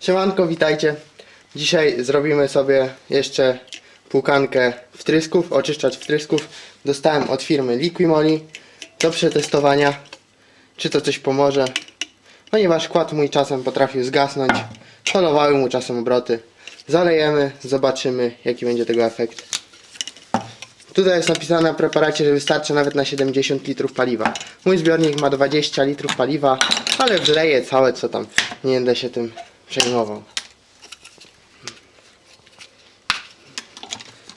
Siemanko, witajcie. Dzisiaj zrobimy sobie jeszcze płukankę wtrysków, oczyszczacz wtrysków. Dostałem od firmy Liquimoli do przetestowania, czy to coś pomoże. Ponieważ kład mój czasem potrafił zgasnąć, holowały mu czasem obroty. Zalejemy, zobaczymy jaki będzie tego efekt. Tutaj jest napisane na preparacie, że wystarczy nawet na 70 litrów paliwa. Mój zbiornik ma 20 litrów paliwa, ale wleję całe co tam. Nie będę się tym przejmował.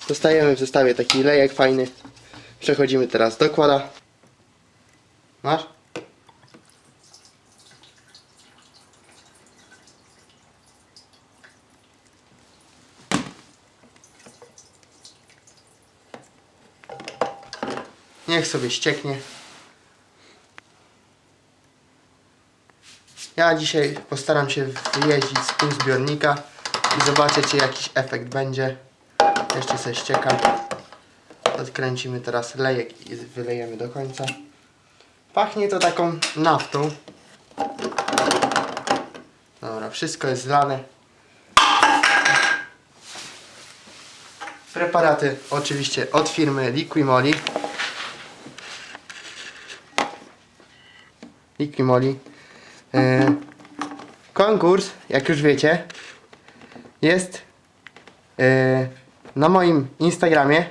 Dostajemy w zestawie taki lejek fajny. Przechodzimy teraz do kłada. Masz? Niech sobie ścieknie. Ja dzisiaj postaram się wyjeździć z pół zbiornika i zobaczę, czy jakiś efekt będzie. Jeszcze sobie ścieka. Odkręcimy teraz lejek i wylejemy do końca. Pachnie to taką naftą. Dobra, wszystko jest zlane. Preparaty oczywiście od firmy Liquimoli. Liquimoli. E, konkurs, jak już wiecie, jest e, na moim Instagramie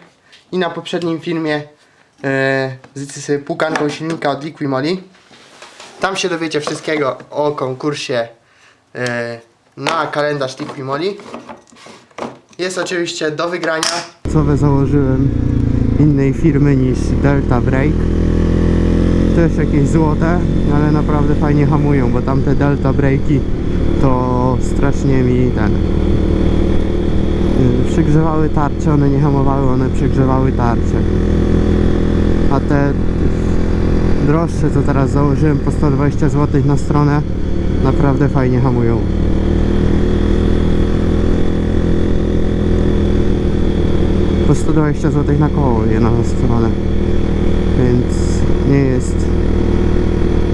i na poprzednim filmie e, z, pukanką silnika od Liquimoli. Tam się dowiecie wszystkiego o konkursie na kalendarz Liquimoli. Jest oczywiście do wygrania. Co założyłem innej firmy niż Delta Break też jakieś złote, ale naprawdę fajnie hamują, bo tamte delta breaki to strasznie mi ten yy, przygrzewały tarcze, one nie hamowały, one przygrzewały tarcze. A te droższe, co teraz założyłem po 120 zł na stronę, naprawdę fajnie hamują. Po 120 zł na koło je na stronę. Więc nie jest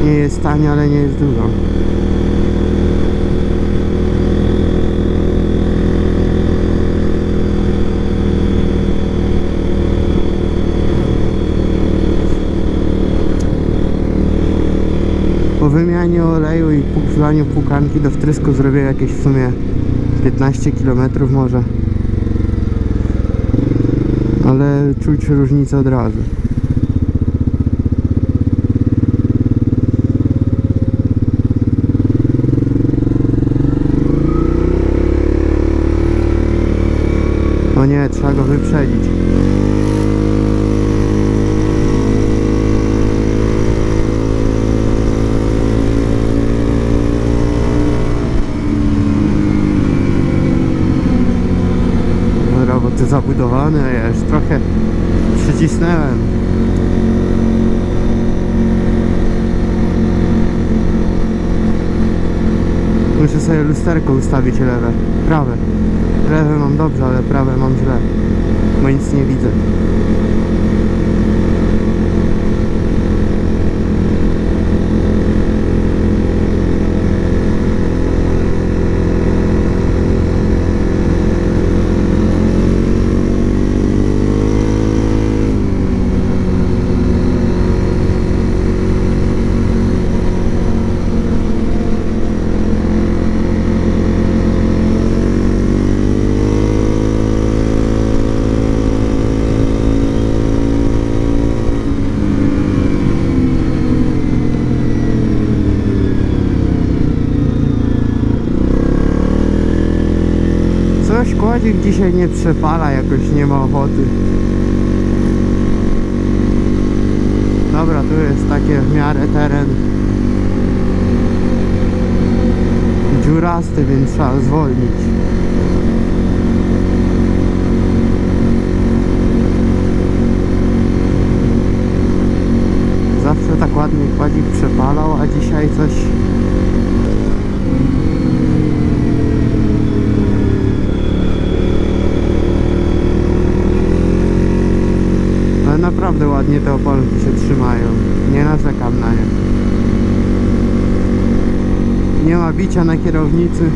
nie jest tanie, ale nie jest dużo. Po wymianie oleju i wlaniu płukanki do wtrysku zrobię jakieś w sumie 15 km może. Ale czuć różnicę od razu. O nie, trzeba go wyprzedzić. Roboty zabudowane, ja już trochę przycisnąłem. Muszę sobie lusterko ustawić lewe, prawe. Lewe mam dobrze, ale prawe mam źle. Bo nic nie widzę. Kładzik dzisiaj nie przepala, jakoś nie ma ochoty. Dobra, tu jest takie w miarę teren dziurasty, więc trzeba zwolnić. Zawsze tak ładnie kładzik przepalał, a dzisiaj coś Ale naprawdę ładnie te opolki się trzymają. Nie narzekam na nie. Nie ma bicia na kierownicy.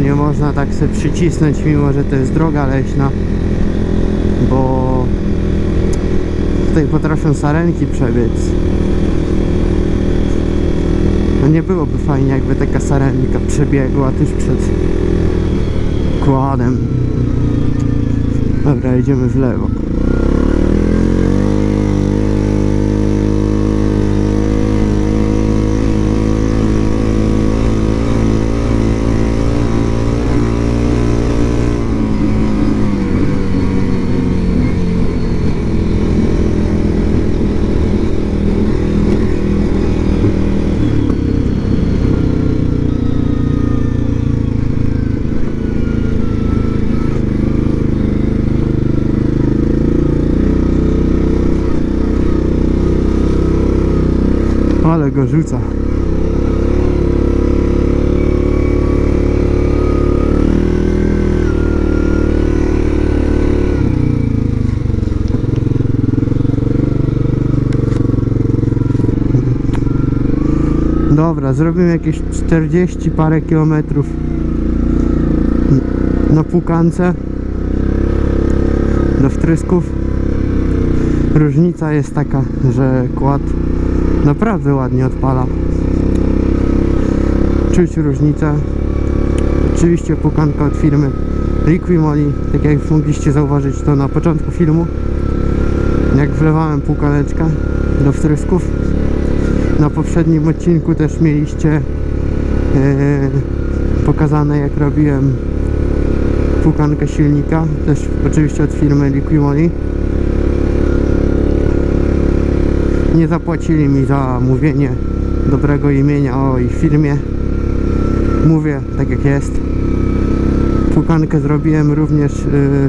nie można tak sobie przycisnąć, mimo że to jest droga leśna, bo tutaj potrafią sarenki przebiec. No nie byłoby fajnie, jakby taka sarenka przebiegła tuż przed kładem. Dobra, idziemy w lewo. Ale go rzuca. Dobra, zrobimy jakieś 40 parę kilometrów na pukance do wtrysków. Różnica jest taka, że kład naprawdę ładnie odpala. Czuć różnicę. Oczywiście pukanka od firmy Liquimoli, tak jak mogliście zauważyć to na początku filmu. Jak wlewałem pukaneczkę do wtrysków. Na poprzednim odcinku też mieliście e, pokazane jak robiłem pukankę silnika, też oczywiście od firmy Liquimoli. Nie zapłacili mi za mówienie dobrego imienia o ich firmie. Mówię tak jak jest. Pukankę zrobiłem również y,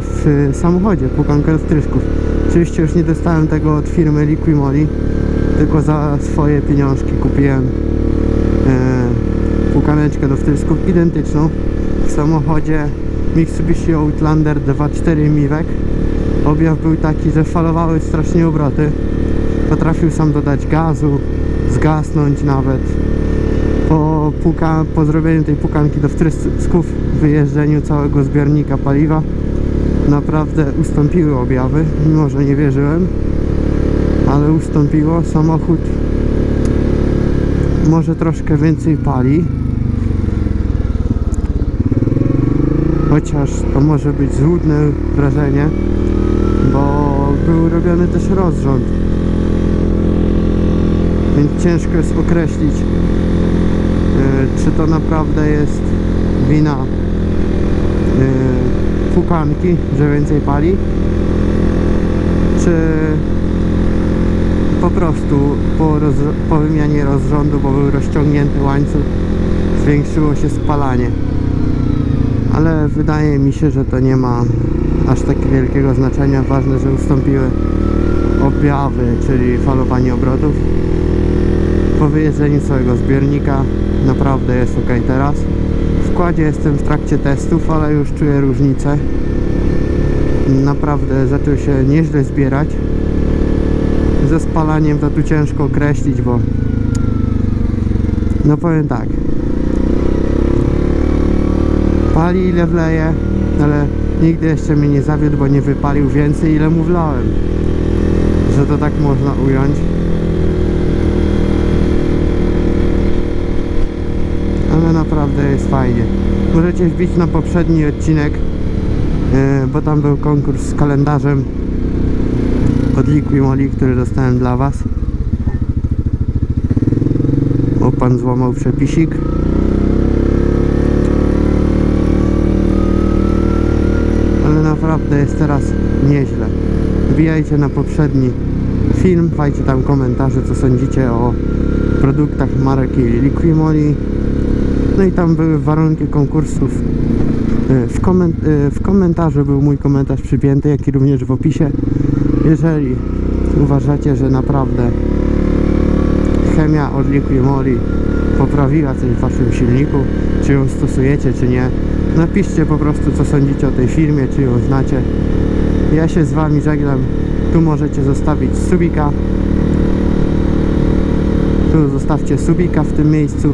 w samochodzie, pukankę do wtrysków. Oczywiście już nie dostałem tego od firmy Liquimoli, tylko za swoje pieniążki kupiłem y, pukaneczkę do wtrysków identyczną w samochodzie Mitsubishi Outlander 2.4 Miwek. Objaw był taki, że falowały strasznie obroty potrafił sam dodać gazu, zgasnąć nawet. Po, puka, po zrobieniu tej pukanki do wtrysków, wyjeżdżeniu całego zbiornika paliwa, naprawdę ustąpiły objawy, mimo że nie wierzyłem, ale ustąpiło. Samochód może troszkę więcej pali, chociaż to może być złudne wrażenie, bo był robiony też rozrząd więc ciężko jest określić e, czy to naprawdę jest wina e, pukanki, że więcej pali czy po prostu po, po wymianie rozrządu, bo był rozciągnięty łańcuch zwiększyło się spalanie. Ale wydaje mi się, że to nie ma aż tak wielkiego znaczenia. Ważne, że ustąpiły objawy, czyli falowanie obrotów po wyjeżdżeniu całego zbiornika naprawdę jest ok teraz. W kładzie jestem w trakcie testów, ale już czuję różnicę. Naprawdę zaczął się nieźle zbierać. Ze spalaniem to tu ciężko określić, bo no powiem tak. Pali ile wleje ale nigdy jeszcze mnie nie zawiódł, bo nie wypalił więcej ile mu wlałem. Że to tak można ująć ale naprawdę jest fajnie. Możecie wbić na poprzedni odcinek, yy, bo tam był konkurs z kalendarzem od Liquimoli, który dostałem dla Was. O, pan złamał przepisik. Ale naprawdę jest teraz nieźle. Wbijajcie na poprzedni film, dajcie tam komentarze, co sądzicie o produktach marki Liquimoli. No i tam były warunki konkursów. E, W, koment e, w komentarzu był mój komentarz przypięty, jak i również w opisie. Jeżeli uważacie, że naprawdę chemia od Liquimoli poprawiła coś w waszym silniku, czy ją stosujecie, czy nie, napiszcie po prostu co sądzicie o tej firmie, czy ją znacie. Ja się z wami żegnam. Tu możecie zostawić subika. Tu zostawcie subika w tym miejscu.